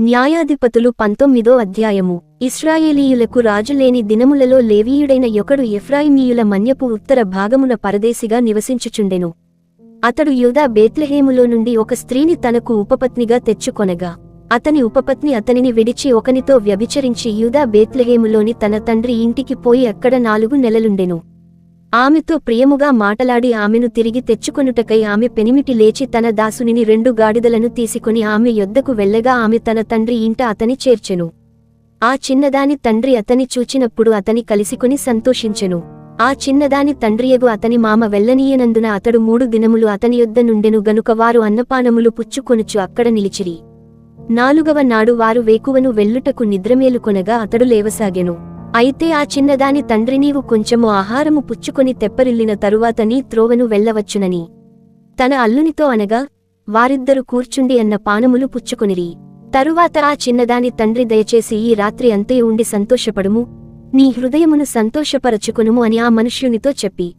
న్యాయాధిపతులు పంతొమ్మిదో అధ్యాయము. ఇస్రాయేలీయులకు రాజులేని దినములలో లేవీయుడైన యొకడు ఎఫ్రాయిమీయుల మన్యపు ఉత్తర భాగమున పరదేశిగా నివసించుచుండెను. అతడు యూదా బేత్లెహేములో నుండి ఒక స్త్రీని తనకు ఉపపత్నిగా తెచ్చుకొనగా అతని ఉపపత్ని అతనిని విడిచి ఒకనితో వ్యభిచరించి యూదా బేత్లెహేములోని తన తండ్రి ఇంటికి పోయి అక్కడ నాలుగు నెలలుండెను. ఆమెతో ప్రియముగా మాటలాడి ఆమెను తిరిగి తెచ్చుకొనుటకై ఆమె పెనిమిటి లేచి తన దాసునిని రెండు గాడిదలను తీసుకుని ఆమె యొద్దకు వెళ్ళగా ఆమె తన తండ్రి ఇంట అతని చేర్చెను. ఆ చిన్నదాని తండ్రి అతని చూచినప్పుడు అతని కలిసికొని సంతోషించెను. ఆ చిన్నదాని తండ్రియగు అతని మామ వెళ్ళనీయనందున అతడు మూడు దినములు అతని యొద్ద నుండెను గనుక వారు అన్నపానములు పుచ్చుకొనుచు అక్కడ నిలిచిరి. నాలుగవ నాడు వారు వేకువను వెళ్ళుటకు నిద్రమేలుకొనగా అతడు లేవసాగెను. అయితే ఆ చిన్నదాని తండ్రి నీవు కొంచెము ఆహారము పుచ్చుకొని తెప్పరిల్లిన తరువాత నీ త్రోవను వెళ్ళవచ్చునని. తన అల్లునితో అనగా వారిద్దరు కూర్చుండి అన్న పానములు పుచ్చుకొనిరి. తరువాత ఆ చిన్నదాని తండ్రి దయచేసి ఈ రాత్రి అంతే ఉండి సంతోషపడుము. నీ హృదయమును సంతోషపరచుకొనుము అని ఆ మనుష్యునితో చెప్పి.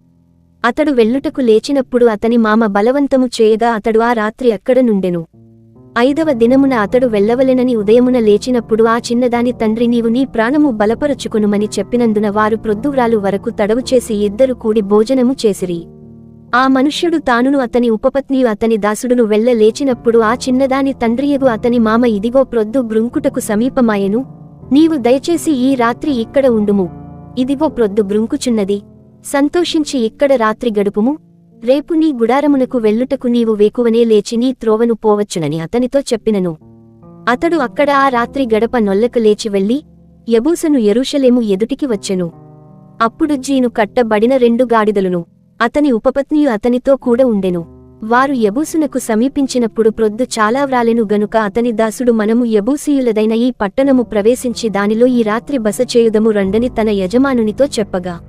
అతడు వెల్లుటకు లేచినప్పుడు అతని మామ బలవంతము చేయగా అతడు ఆ రాత్రి అక్కడ నుండెను. ఐదవ దినమున అతడు వెళ్ళవలెనని ఉదయమున లేచినప్పుడు ఆ చిన్నదాని తండ్రి నీవు నీ ప్రాణము బలపరచుకునుమని చెప్పినందున వారు ప్రొద్దువ్రాలు వరకు తడవు చేసి ఇద్దరు కూడి భోజనము చేసిరి. ఆ మనుష్యుడు తానును అతని ఉపపత్నియు అతని దాసుడును వెళ్ళ లేచినప్పుడు ఆ చిన్నదాని తండ్రియగు అతని మామ ఇదిగో ప్రొద్దు బృంకుటకు సమీపమాయెను. నీవు దయచేసి ఈ రాత్రి ఇక్కడ ఉండుము. ఇదిగో ప్రొద్దు బ్రుంకుచున్నది సంతోషించి ఇక్కడ రాత్రి గడుపుము. రేపు నీ గుడారమునకు వెళ్ళుటకు నీవు వేకువనే లేచి నీ త్రోవను పోవచ్చునని అతనితో చెప్పినను. అతడు అక్కడ ఆ రాత్రి గడప నొల్లక లేచి వెళ్ళి యబూసను ఎరుషలేము ఎదుటికి వచ్చెను. అప్పుడు జీను కట్టబడిన రెండు గాడిదలును అతని ఉపపత్నియు అతనితో కూడా ఉండెను. వారు యబూసునకు సమీపించినప్పుడు ప్రొద్దు చాలా వ్రాలెను గనుక అతని దాసుడు మనము యబూసీయులదైన ఈ పట్టణము ప్రవేశించి దానిలో ఈ రాత్రి బస చేయుదము రండని తన యజమానునితో చెప్పగా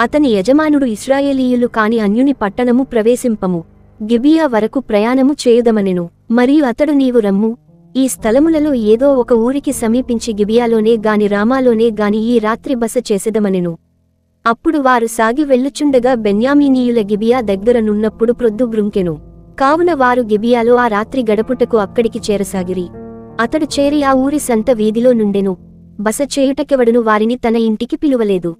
అతని యజమానుడు ఇస్రాయేలీయులు కాని అన్యుని పట్టణము ప్రవేశింపము. గిబియా వరకు ప్రయాణము చేయుదమనెను. మరియు అతడు నీవు రమ్ము. ఈ స్థలములలో ఏదో ఒక ఊరికి సమీపించి గిబియాలోనే గాని రామాలోనే గాని ఈ రాత్రి బస చేసెదమనెను. అప్పుడు వారు సాగి వెళ్ళుచుండగా బెన్యామీనీయుల గిబియా దగ్గరనున్నప్పుడు ప్రొద్దు బ్రుంకెను కావున వారు గిబియాలో ఆ రాత్రి గడపుటకు అక్కడికి చేరసాగిరి. అతడు చేరి ఆ ఊరి సంత వీధిలో నుండెను. బస చేయుటకెవడును వారిని తన ఇంటికి పిలువలేదు.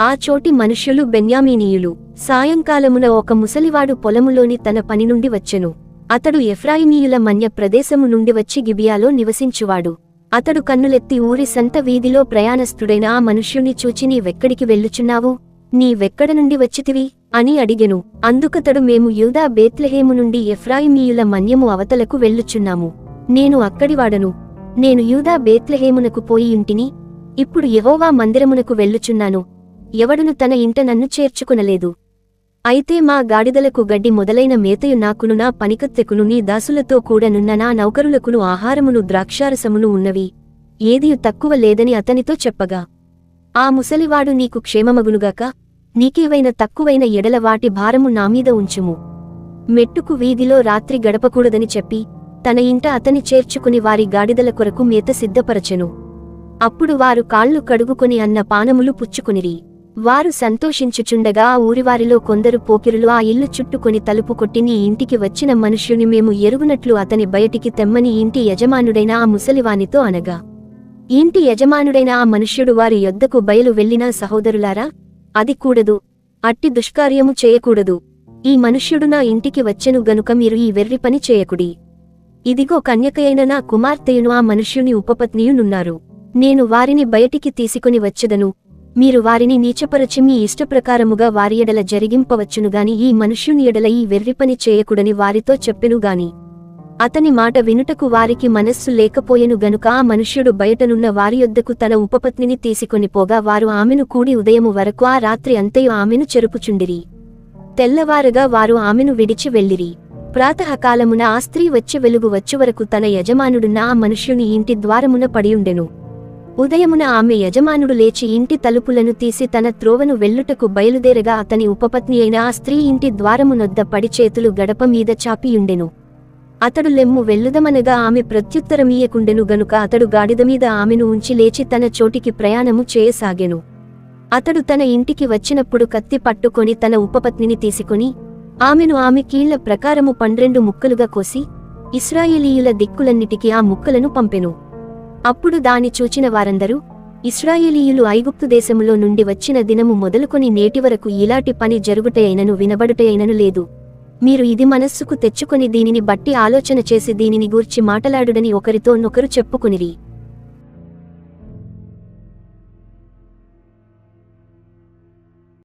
ఆ చోటి మనుష్యులు బెన్యామీనీయులు. సాయంకాలమున ఒక ముసలివాడు పొలములోని తన పని నుండి వచ్చెను. అతడు ఎఫ్రాయిమీయుల మన్య ప్రదేశము నుండి వచ్చి గిబియాలో నివసించువాడు. అతడు కన్నులెత్తి ఊరి సంత వీధిలో ప్రయాణస్థుడైన ఆ మనుష్యుని చూచి నీవెక్కడికి వెళ్ళుచున్నావు? నీవెక్కడ నుండి వచ్చితివి? అని అడిగెను. అందుకతడు మేము యూదా బేత్లహేము నుండి ఎఫ్రాయిమీయుల మన్యము అవతలకు వెళ్ళుచున్నాము. నేను అక్కడివాడను నేను యూదా బేత్లహేమునకు పోయి ఇంటిని ఇప్పుడు యహోవా మందిరమునకు వెళ్ళుచున్నాను. ఎవడును తన ఇంట నన్ను చేర్చుకునలేదు. అయితే మా గాడిదలకు గడ్డి మొదలైన మేతయు నాకును నా పనికత్తెకును నీ దాసులతో కూడనున్న నా నౌకరులకును ఆహారమును ద్రాక్షారసమును ఉన్నవి ఏదియు తక్కువ లేదని అతనితో చెప్పగా ఆ ముసలివాడు నీకు క్షేమమగునుగాక నీకేవైన తక్కువైన ఎడల వాటి భారము నామీద ఉంచుము. మెట్టుకు వీధిలో రాత్రి గడపకూడదని చెప్పి తన ఇంట అతని చేర్చుకుని వారి గాడిదల కొరకు మేత సిద్ధపరచెను. అప్పుడు వారు కాళ్ళు కడుగుకొని అన్న పానములు పుచ్చుకునిరి. వారు సంతోషించుచుండగా ఆ ఊరివారిలో కొందరు పోకిరులు ఆ ఇల్లు చుట్టుకొని తలుపు కొట్టి నీ ఇంటికి వచ్చిన మనుష్యుని మేము ఎరుగునట్లు అతని బయటికి తెమ్మని ఇంటి యజమానుడైన ఆ ముసలివానితో అనగా ఇంటి యజమానుడైన ఆ మనుష్యుడు వారి యొద్దకు బయలు వెళ్ళినా సహోదరులారా అది కూడదు అట్టి దుష్కార్యము చేయకూడదు. ఈ మనుష్యుడు నా ఇంటికి వచ్చెను గనుక మీరు ఈ వెర్రి పని చేయకుడి. ఇదిగో కన్యకయైన నా కుమార్తెయును ఆ మనుష్యుని ఉపపత్నియునున్నారు. నేను వారిని బయటికి తీసుకుని వచ్చెదను మీరు వారిని నీచపరచి మీ ఇష్టప్రకారముగా వారి ఎడల జరిగింపవచ్చునుగాని ఈ మనుష్యుని ఎడల ఈ వెర్రిపని చేయకుడని వారితో చెప్పెనుగాని అతని మాట వినుటకు వారికి మనస్సు లేకపోయెను గనుక ఆ మనుష్యుడు బయటనున్న వారి యొద్దకు తన ఉపపత్నిని తీసుకొని పోగా వారు ఆమెను కూడి ఉదయము వరకు ఆ రాత్రి అంతయు ఆమెను చెరుపుచుండిరి. తెల్లవారుగా వారు ఆమెను విడిచి వెళ్ళిరి. ప్రాతకాలమున ఆ స్త్రీ వచ్చి వెలుగు వచ్చువరకు తన యజమానుడున్న ఆ మనుష్యుని ఇంటి ద్వారమున పడియుండెను. ఉదయమున ఆమె యజమానుడు లేచి ఇంటి తలుపులను తీసి తన త్రోవను వెల్లుటకు బయలుదేరగా అతని ఉపపత్ని అయిన ఆ స్త్రీ ఇంటి ద్వారమునొద్ద పడి చేతులు గడప మీద చాపియుండెను. అతడు లెమ్ము వెళ్ళుదమనగా ఆమె ప్రత్యుత్తరమీయకుండెను గనుక అతడు గాడిదమీద ఆమెను ఉంచి లేచి తన చోటికి ప్రయాణము చేయసాగెను. అతడు తన ఇంటికి వచ్చినప్పుడు కత్తి పట్టుకొని తన ఉపపత్నిని తీసుకుని ఆమెను ఆమె కీళ్ళ ప్రకారము పన్నెండు ముక్కలుగా కోసి ఇస్రాయేలీయుల దిక్కులన్నిటికీ ఆ ముక్కలను పంపెను. అప్పుడు దాని చూచిన వారందరూ ఇస్రాయేలీయులు ఐగుప్తు దేశములో నుండి వచ్చిన దినము మొదలుకొని నేటి వరకు ఇలాంటి పని జరుగుటయైనను వినబడుటయైనను లేదు. మీరు ఇది మనస్సుకు తెచ్చుకొని దీనిని బట్టి ఆలోచన చేసి దీనిని గూర్చి మాటలాడుడని ఒకరితో నొకరు చెప్పుకునిరి.